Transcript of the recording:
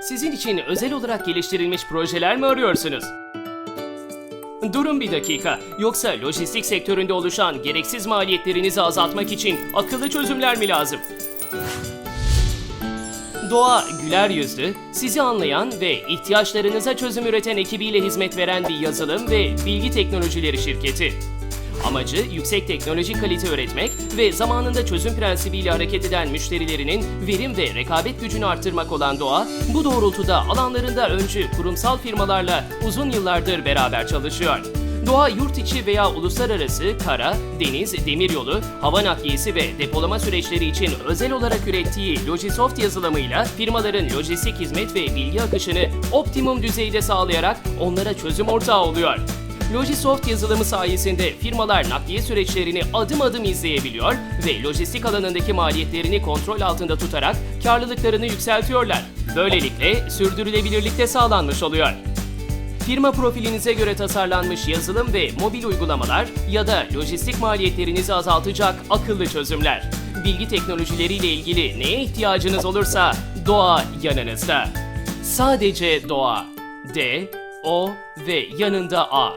Sizin için özel olarak geliştirilmiş projeler mi arıyorsunuz? Durun bir dakika. Yoksa lojistik sektöründe oluşan gereksiz maliyetlerinizi azaltmak için akıllı çözümler mi lazım? Doğa güler yüzlü, sizi anlayan ve ihtiyaçlarınıza çözüm üreten ekibiyle hizmet veren bir yazılım ve bilgi teknolojileri şirketi. Amacı yüksek teknolojik kalite üretmek ve zamanında çözüm prensibiyle hareket eden müşterilerinin verim ve rekabet gücünü arttırmak olan Doğa, bu doğrultuda alanlarında öncü kurumsal firmalarla uzun yıllardır beraber çalışıyor. Doğa yurt içi veya uluslararası kara, deniz, demiryolu, hava nakliyesi ve depolama süreçleri için özel olarak ürettiği Logisoft yazılımıyla firmaların lojistik hizmet ve bilgi akışını optimum düzeyde sağlayarak onlara çözüm ortağı oluyor. Logisoft yazılımı sayesinde firmalar nakliye süreçlerini adım adım izleyebiliyor ve lojistik alanındaki maliyetlerini kontrol altında tutarak karlılıklarını yükseltiyorlar. Böylelikle sürdürülebilirlik de sağlanmış oluyor. Firma profilinize göre tasarlanmış yazılım ve mobil uygulamalar ya da lojistik maliyetlerinizi azaltacak akıllı çözümler. Bilgi teknolojileriyle ilgili neye ihtiyacınız olursa Doğa yanınızda. Sadece Doğa. D, O ve yanında A.